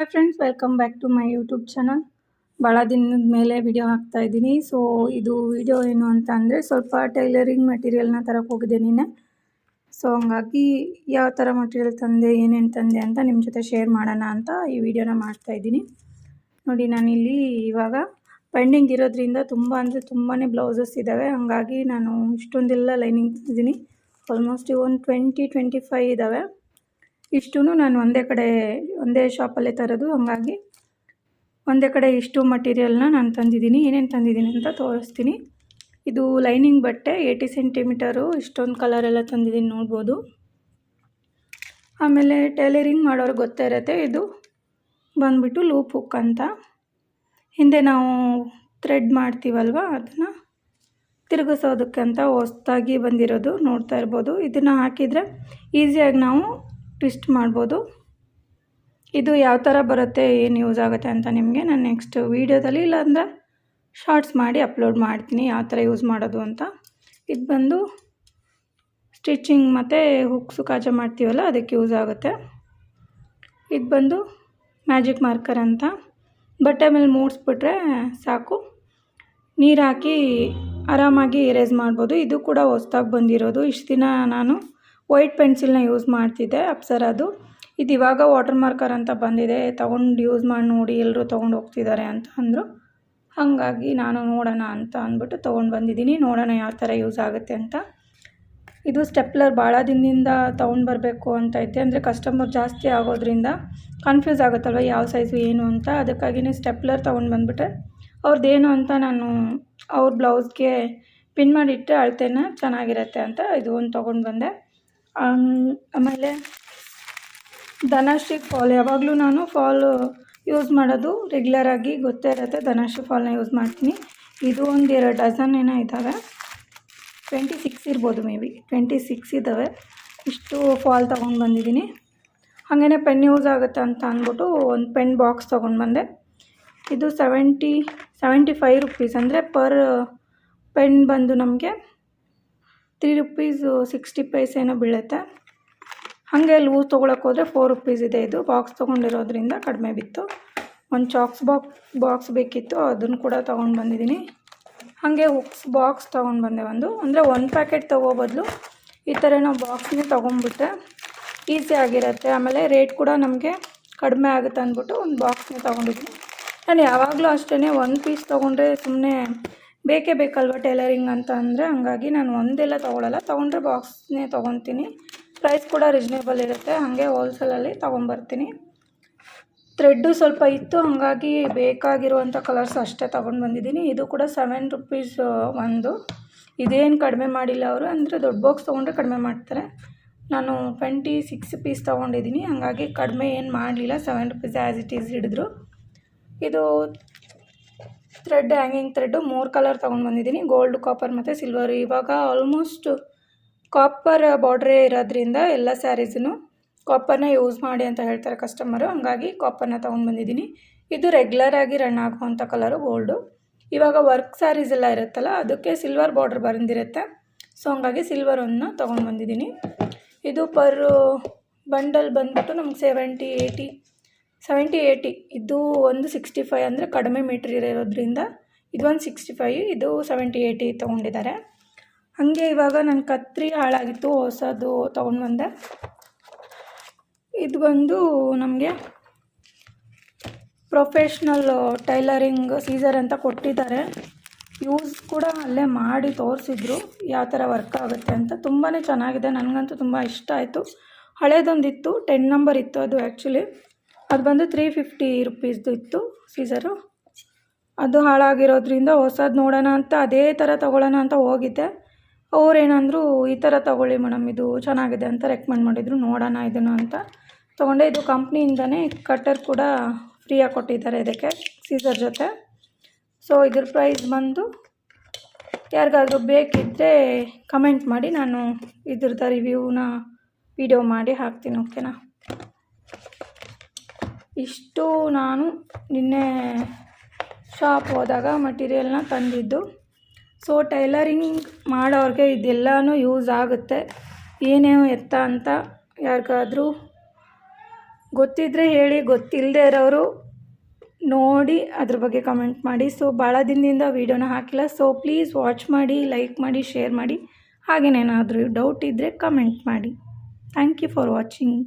Hi friends welcome back to my YouTube channel ಭಾಳ ದಿನದ ಮೇಲೆ ವಿಡಿಯೋ ಹಾಕ್ತಾ ಇದ್ದೀನಿ. ಸೊ ಇದು ವಿಡಿಯೋ ಏನು ಅಂತ ಅಂದರೆ ಸ್ವಲ್ಪ ಟೈಲರಿಂಗ್ ಮೆಟೀರಿಯಲ್ನ ತರಕ್ಕೆ ಹೋಗಿದ್ದೆ ನೀನೆ ಸೊ ಹಂಗಾಗಿ ಯಾವ ಥರ ಮಟೀರಿಯಲ್ ತಂದೆ, ಏನೇನು ತಂದೆ ಅಂತ ನಿಮ್ಮ ಜೊತೆ ಶೇರ್ ಮಾಡೋಣ ಅಂತ ಈ ವಿಡಿಯೋನ ಮಾಡ್ತಾ ಇದ್ದೀನಿ. ನೋಡಿ, ನಾನಿಲ್ಲಿ ಇವಾಗ ಪೆಂಡಿಂಗ್ ಇರೋದ್ರಿಂದ ತುಂಬ ಅಂದರೆ ತುಂಬಾ ಬ್ಲೌಸಸ್ ಇದ್ದಾವೆ ಹಾಗಾಗಿ ನಾನು ಇಷ್ಟೊಂದೆಲ್ಲ ಲೈನಿಂಗ್ ತಂದಿದ್ದೀನಿ. ಆಲ್ಮೋಸ್ಟ್ ಒಂದು ಟ್ವೆಂಟಿ ಟ್ವೆಂಟಿ ಫೈವ್ ಇದ್ದಾವೆ ಇಷ್ಟೂ ನಾನು ಒಂದೇ ಕಡೆ, ಒಂದೇ ಶಾಪಲ್ಲೇ ತರೋದು. ಹಾಗಾಗಿ ಒಂದೇ ಕಡೆ ಇಷ್ಟು ಮಟೀರಿಯಲ್ನ ನಾನು ತಂದಿದ್ದೀನಿ. ಏನೇನು ತಂದಿದ್ದೀನಿ ಅಂತ ತೋರಿಸ್ತೀನಿ. ಇದು ಲೈನಿಂಗ್ ಬಟ್ಟೆ ಏಯ್ಟಿ ಸೆಂಟಿಮೀಟರು ಇಷ್ಟೊಂದು ಕಲರೆಲ್ಲ ತಂದಿದ್ದೀನಿ ನೋಡ್ಬೋದು. ಆಮೇಲೆ ಟೈಲರಿಂಗ್ ಮಾಡೋರು ಗೊತ್ತೇ ಇರುತ್ತೆ. ಇದು ಬಂದುಬಿಟ್ಟು ಲೂಪ್ ಹುಕ್ ಅಂತ. ಹಿಂದೆ ನಾವು ಥ್ರೆಡ್ ಮಾಡ್ತೀವಲ್ವ? ಅದನ್ನು ತಿರುಗಿಸೋದಕ್ಕೆ ಅಂತ ಹೊಸ್ದಾಗಿ ಬಂದಿರೋದು ನೋಡ್ತಾ ಇರ್ಬೋದು. ಇದನ್ನು ಹಾಕಿದರೆ ಈಸಿಯಾಗಿ ನಾವು ಟ್ವಿಸ್ಟ್ ಮಾಡ್ಬೋದು. ಇದು ಯಾವ ಥರ ಬರುತ್ತೆ, ಏನು ಯೂಸ್ ಆಗುತ್ತೆ ಅಂತ ನಿಮಗೆ ನಾನು ನೆಕ್ಸ್ಟ್ ವೀಡಿಯೋದಲ್ಲಿ ಇಲ್ಲಾಂದರೆ ಶಾರ್ಟ್ಸ್ ಮಾಡಿ ಅಪ್ಲೋಡ್ ಮಾಡ್ತೀನಿ, ಯಾವ ಥರ ಯೂಸ್ ಮಾಡೋದು ಅಂತ. ಇದು ಬಂದು ಸ್ಟಿಚಿಂಗ್ ಮತ್ತು ಹುಕ್ಸು ಕಾಜ ಮಾಡ್ತೀವಲ್ಲ, ಅದಕ್ಕೆ ಯೂಸ್ ಆಗುತ್ತೆ. ಇದು ಬಂದು ಮ್ಯಾಜಿಕ್ ಮಾರ್ಕರ್ ಅಂತ. ಬಟ್ಟೆ ಮೇಲೆ ಮೂಡಿಸ್ಬಿಟ್ರೆ ಸಾಕು. ನೀರು ಹಾಕಿ ಆರಾಮಾಗಿ ಎರೇಸ್ ಮಾಡ್ಬೋದು. ಇದು ಕೂಡ ಹೊಸ್ದಾಗಿ ಬಂದಿರೋದು. ಇಷ್ಟು ದಿನ ನಾನು ವೈಟ್ ಪೆನ್ಸಿಲ್ನ ಯೂಸ್ ಮಾಡ್ತಿದ್ದೆ ಅಪ್ಸರ ಅದು. ಇದು ಇವಾಗ ವಾಟರ್ ಮಾರ್ಕರ್ ಅಂತ ಬಂದಿದೆ. ತೊಗೊಂಡು ಯೂಸ್ ಮಾಡಿ ನೋಡಿ ಎಲ್ಲರೂ ತೊಗೊಂಡು ಹೋಗ್ತಿದ್ದಾರೆ ಅಂತ ಅಂದರು. ಹಾಗಾಗಿ ನಾನು ನೋಡೋಣ ಅಂತ ಅಂದ್ಬಿಟ್ಟು ತೊಗೊಂಡು ಬಂದಿದ್ದೀನಿ. ನೋಡೋಣ ಯಾವ ಥರ ಯೂಸ್ ಆಗುತ್ತೆ ಅಂತ. ಇದು ಸ್ಟೆಪ್ಲರ್ ಭಾಳ ದಿನದಿಂದ ತೊಗೊಂಡು ಬರಬೇಕು ಅಂತ ಐತೆ. ಅಂದರೆ ಕಸ್ಟಮರ್ ಜಾಸ್ತಿ ಆಗೋದ್ರಿಂದ ಕನ್ಫ್ಯೂಸ್ ಆಗುತ್ತಲ್ವ ಯಾವ ಸೈಜು ಏನು ಅಂತ. ಅದಕ್ಕಾಗಿಯೇ ಸ್ಟೆಪ್ಲರ್ ತೊಗೊಂಡು ಬಂದುಬಿಟ್ಟೆ. ಅವ್ರದ್ದೇನು ಅಂತ ನಾನು ಅವ್ರ ಬ್ಲೌಸ್ಗೆ ಪಿನ್ ಮಾಡಿಟ್ಟರೆ ಅಳತೆನ ಚೆನ್ನಾಗಿರುತ್ತೆ ಅಂತ ಇದು ಒಂದು ತೊಗೊಂಡು ಬಂದೆ. ಆಮೇಲೆ ಧನಶ್ರೀ ಫಾಲ್ ಯಾವಾಗಲೂ ನಾನು ಫಾಲ್ ಯೂಸ್ ಮಾಡೋದು ರೆಗ್ಯುಲರಾಗಿ ಗೊತ್ತೇ ಇರುತ್ತೆ, ಧನಶ್ರೀ ಫಾಲ್ನ ಯೂಸ್ ಮಾಡ್ತೀನಿ. ಇದು ಒಂದು ಎರಡು ಡಜನ್ ಏನೋ ಇದ್ದಾವೆ ಟ್ವೆಂಟಿ ಸಿಕ್ಸ್ ಇರ್ಬೋದು ಮೇ ಬಿ ಟ್ವೆಂಟಿ ಸಿಕ್ಸ್ ಇದ್ದಾವೆ ಇಷ್ಟು ಫಾಲ್ ತೊಗೊಂಡು ಬಂದಿದ್ದೀನಿ. ಹಾಗೆಯೇ ಪೆನ್ ಯೂಸ್ ಆಗುತ್ತೆ ಅಂತ ಅಂದ್ಬಿಟ್ಟು ಒಂದು ಪೆನ್ ಬಾಕ್ಸ್ ತೊಗೊಂಡು ಬಂದೆ. ಇದು ಸೆವೆಂಟಿ ಸೆವೆಂಟಿ ಫೈವ್ ರುಪೀಸ್ ಅಂದರೆ ಪರ್ ಪೆನ್ ಬಂದು ನಮಗೆ ತ್ರೀ ರುಪೀಸು ಸಿಕ್ಸ್ಟಿ ಪೈಸೇನೋ ಬೀಳುತ್ತೆ. ಹಾಗೆ ಲೂಸ್ ತೊಗೊಳಕ್ಕೆ ಹೋದರೆ ಫೋರ್ ರುಪೀಸ್ ಇದೆ ಇದು. ಬಾಕ್ಸ್ ತೊಗೊಂಡಿರೋದ್ರಿಂದ ಕಡಿಮೆ ಬಿತ್ತು. ಒಂದು ಚಾಕ್ಸ್ ಬಾಕ್ಸ್ ಬಾಕ್ಸ್ ಬೇಕಿತ್ತು, ಅದನ್ನು ಕೂಡ ತೊಗೊಂಡು ಬಂದಿದ್ದೀನಿ. ಹಾಗೆ ಹುಕ್ಸ್ ಬಾಕ್ಸ್ ತೊಗೊಂಡು ಬಂದೆ ಒಂದು. ಅಂದರೆ ಒಂದು ಪ್ಯಾಕೆಟ್ ತೊಗೋ ಬದಲು ಈ ಥರ ನಾವು ಬಾಕ್ಸ್ನೇ ತೊಗೊಂಡ್ಬಿಟ್ರೆ ಈಸಿ ಆಗಿರುತ್ತೆ. ಆಮೇಲೆ ರೇಟ್ ಕೂಡ ನಮಗೆ ಕಡಿಮೆ ಆಗುತ್ತೆ ಅಂದ್ಬಿಟ್ಟು ಒಂದು ಬಾಕ್ಸ್ನೇ ತೊಗೊಂಡಿದ್ದೀನಿ. ನಾನು ಯಾವಾಗಲೂ ಅಷ್ಟೇ ಒಂದು ಪೀಸ್ ತೊಗೊಂಡ್ರೆ ಸುಮ್ಮನೆ ಬೇಕೇ ಬೇಕಲ್ವ ಟೈಲರಿಂಗ್ ಅಂತ ಅಂದರೆ ಹಂಗಾಗಿ ನಾನು ಒಂದೆಲ್ಲ ತೊಗೊಳಲ್ಲ. ತೊಗೊಂಡ್ರೆ ಬಾಕ್ಸ್ನೇ ತೊಗೊತೀನಿ. ಪ್ರೈಸ್ ಕೂಡ ರಿಜ್ನೇಬಲ್ ಇರುತ್ತೆ. ಹಾಗೆ ಹೋಲ್ಸೇಲಲ್ಲಿ ತೊಗೊಂಬರ್ತೀನಿ. ಥ್ರೆಡ್ಡು ಸ್ವಲ್ಪ ಇತ್ತು. ಹಾಗಾಗಿ ಬೇಕಾಗಿರುವಂಥ ಕಲರ್ಸ್ ಅಷ್ಟೇ ತೊಗೊಂಡು ಬಂದಿದ್ದೀನಿ. ಇದು ಕೂಡ ಸೆವೆನ್ ರುಪೀಸ್ ಒಂದು. ಇದೇನು ಕಡಿಮೆ ಮಾಡಿಲ್ಲ ಅವರು. ಅಂದರೆ ದೊಡ್ಡ ಬಾಕ್ಸ್ ತೊಗೊಂಡ್ರೆ ಕಡಿಮೆ ಮಾಡ್ತಾರೆ. ನಾನು ಟ್ವೆಂಟಿ ಸಿಕ್ಸ್ ಪೀಸ್ ತೊಗೊಂಡಿದ್ದೀನಿ. ಹಾಗಾಗಿ ಕಡಿಮೆ ಏನು ಮಾಡಲಿಲ್ಲ. Seven rupees as it is ಹಿಡಿದ್ರು. ಇದು ಥ್ರೆಡ್, ಹ್ಯಾಂಗಿಂಗ್ ಥ್ರೆಡ್ಡು ಮೂರು ಕಲರ್ ತೊಗೊಂಡು ಬಂದಿದ್ದೀನಿ. ಗೋಲ್ಡ್, ಕಾಪರ್ ಮತ್ತು ಸಿಲ್ವರ್. ಇವಾಗ ಆಲ್ಮೋಸ್ಟ್ ಕಾಪರ್ ಬಾರ್ಡ್ರೇ ಇರೋದ್ರಿಂದ ಎಲ್ಲ ಸ್ಯಾರೀಸನ್ನು ಕಾಪರ್ನ ಯೂಸ್ ಮಾಡಿ ಅಂತ ಹೇಳ್ತಾರೆ ಕಸ್ಟಮರು ಹಾಗಾಗಿ ಕಾಪರ್ನ ತೊಗೊಂಡು ಬಂದಿದ್ದೀನಿ. ಇದು ರೆಗ್ಯುಲರಾಗಿ ರನ್ ಆಗುವಂಥ ಕಲರು ಗೋಲ್ಡು ಇವಾಗ ವರ್ಕ್ ಸ್ಯಾರೀಸ್ ಎಲ್ಲ ಇರುತ್ತಲ್ಲ, ಅದಕ್ಕೆ ಸಿಲ್ವರ್ ಬಾರ್ಡ್ರ್ ಬಂದಿರುತ್ತೆ. ಸೊ ಹಂಗಾಗಿ ಸಿಲ್ವರ್ ಒಂದು ತೊಗೊಂಡು ಬಂದಿದ್ದೀನಿ. ಇದು ಪರ್ ಬಂಡಲ್ ಬಂದ್ಬಿಟ್ಟು ನಮ್ಗೆ ಸೆವೆಂಟಿ ಏಯ್ಟಿ ಸೆವೆಂಟಿ ಏಯ್ಟಿ ಇದು ಒಂದು ಸಿಕ್ಸ್ಟಿ ಫೈ ಅಂದರೆ ಕಡಿಮೆ ಮೀಟ್ರ್ ಇರೋದ್ರಿಂದ ಒಂದು ಸಿಕ್ಸ್ಟಿ ಫೈ ಇದು ಸೆವೆಂಟಿ ಏಯ್ಟಿ ತೊಗೊಂಡಿದ್ದಾರೆ. ಹಾಗೆ ಇವಾಗ ನನ್ನ ಕತ್ರಿ ಹಾಳಾಗಿತ್ತು, ಹೊಸದು ತೊಗೊಂಡು ಬಂದೆ. ಇದು ಬಂದು ನಮಗೆ ಪ್ರೊಫೆಷ್ನಲ್ ಟೈಲರಿಂಗ್ ಸೀಸರ್ ಅಂತ ಕೊಟ್ಟಿದ್ದಾರೆ. ಯೂಸ್ ಕೂಡ ಅಲ್ಲೇ ಮಾಡಿ ತೋರಿಸಿದ್ರು, ಯಾವ ಥರ ವರ್ಕ್ ಆಗುತ್ತೆ ಅಂತ. ತುಂಬಾ ಚೆನ್ನಾಗಿದೆ, ನನಗಂತೂ ತುಂಬ ಇಷ್ಟ ಆಯಿತು. ಹಳೇದೊಂದಿತ್ತು ಟೆನ್ ನಂಬರ್ ಇತ್ತು ಅದು ಆ್ಯಕ್ಚುಲಿ ಅದು ಬಂದು ತ್ರೀ ಫಿಫ್ಟಿ ರುಪೀಸ್ದು ಇತ್ತು ಸೀಸರು ಅದು ಹಾಳಾಗಿರೋದ್ರಿಂದ ಹೊಸದು ನೋಡೋಣ ಅಂತ, ಅದೇ ಥರ ತೊಗೊಳ್ಳೋಣ ಅಂತ ಹೋಗಿದ್ದೆ. ಅವ್ರೇನಂದರು, ಈ ಥರ ತೊಗೊಳ್ಳಿ ಮೇಡಮ್, ಇದು ಚೆನ್ನಾಗಿದೆ ಅಂತ ರೆಕಮೆಂಡ್ ಮಾಡಿದರು, ನೋಡೋಣ ಇದನ್ನು ಅಂತ. ತೊಗೊಂಡೆ, ಇದು ಕಂಪ್ನಿಯಿಂದನೇ ಕಟ್ಟರ್ ಕೂಡ ಫ್ರೀಯಾಗಿ ಕೊಟ್ಟಿದ್ದಾರೆ ಇದಕ್ಕೆ ಸೀಸರ್ ಜೊತೆ. ಸೊ ಇದ್ರ ಪ್ರೈಸ್ ಬಂದು ಯಾರಿಗಾದ್ರೂ ಬೇಕಿದ್ದರೆ ಕಮೆಂಟ್ ಮಾಡಿ, ನಾನು ಇದ್ರದ್ದು ರಿವ್ಯೂನ ವಿಡಿಯೋ ಮಾಡಿ ಹಾಕ್ತೀನಿ ಓಕೆನಾ ಇಷ್ಟು ನಾನು ನಿನ್ನೆ ಶಾಪ್ ಹೋದಾಗ ಮಟೀರಿಯಲ್ನ ತಂದಿದ್ದು. ಸೊ ಟೈಲರಿಂಗ್ ಮಾಡೋರಿಗೆ ಇದೆಲ್ಲನೂ ಯೂಸ್ ಆಗುತ್ತೆ. ಏನೇನು ಎತ್ತ ಅಂತ ಯಾರಿಗಾದರೂ ಗೊತ್ತಿದ್ದರೆ ಹೇಳಿ ಗೊತ್ತಿಲ್ಲದೆ ಇರೋರು ನೋಡಿ ಅದ್ರ ಬಗ್ಗೆ ಕಮೆಂಟ್ ಮಾಡಿ. ಸೊ ಭಾಳ ದಿನದಿಂದ ವೀಡಿಯೋನ ಹಾಕಿಲ್ಲ. ಸೊ ಪ್ಲೀಸ್ ವಾಚ್ ಮಾಡಿ ಲೈಕ್ ಮಾಡಿ ಶೇರ್ ಮಾಡಿ. ಹಾಗೇನೇನಾದರೂ ಡೌಟ್ ಇದ್ದರೆ ಕಮೆಂಟ್ ಮಾಡಿ. Thank you for watching